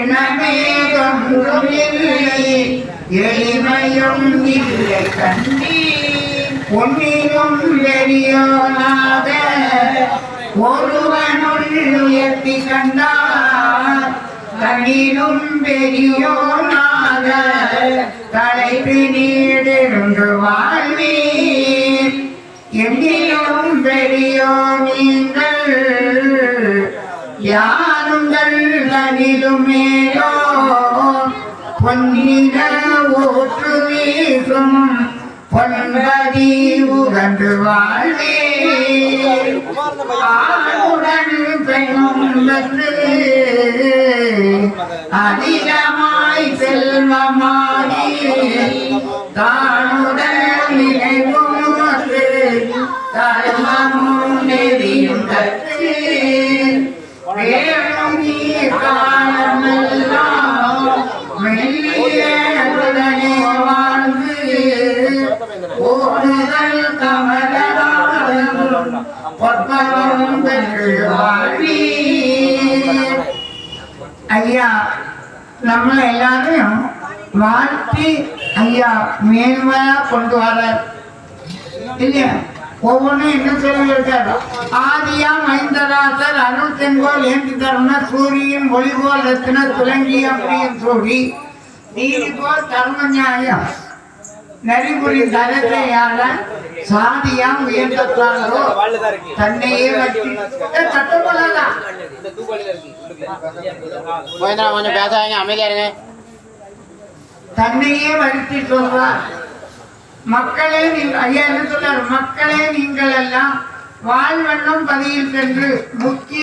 எண்ணமே தொன்றும் இல்லை எளிமையும் இல்லை கண்டி ஒன்றிலும் பெரியோனாக ஒருவனுள் உயர்த்தி கண்டார். தனிலும் பெரியோனாக தலைப்பு நீடிருந்து வாழ்வீர். எங்கிலும் பெரியோ நீங்கள் யாருங்கள் தனிலும் மேலோ பொன்னிட ஊற்று வீசும் பொன்பதி உகந்து வாழ்வே. ஆணுடன் பெண்ணும் வென்று அதிகமாய் செல்வமாகி தானுடன் நினைவும் தர்மமும் நெறியும் கற்று. ஐயா நம்ம எல்லாரையும் வாழ்த்தி ஐயா மேன்மையா கொண்டு வர இல்லையா? ஒவ்வொன்றும் என்ன சொல்லியிருக்காரு ஆதியா மைந்தராசர் அருள் செங்கோல் ஏந்தி தருண சூரியன் ஒளி ரத்தின துலங்கி அப்படின்னு சொல்லி. நீதி போல் தர்ம நியாயம். நெறிபுரி தரத்தையால சாதியாம் உயர்ந்தாரோ தன்னையே வச்சு கோவிந்தரா கொஞ்சம் பேசாதீங்க அமைதியா இருங்க. தன்னையே வருத்தி சொல்றார் மக்களே நீங்கள் ஐயா என்ன சொல்றார் மக்களே நீங்கள் எல்லாம் வாழ்வண்ணம் பதியில் சென்று முக்கிய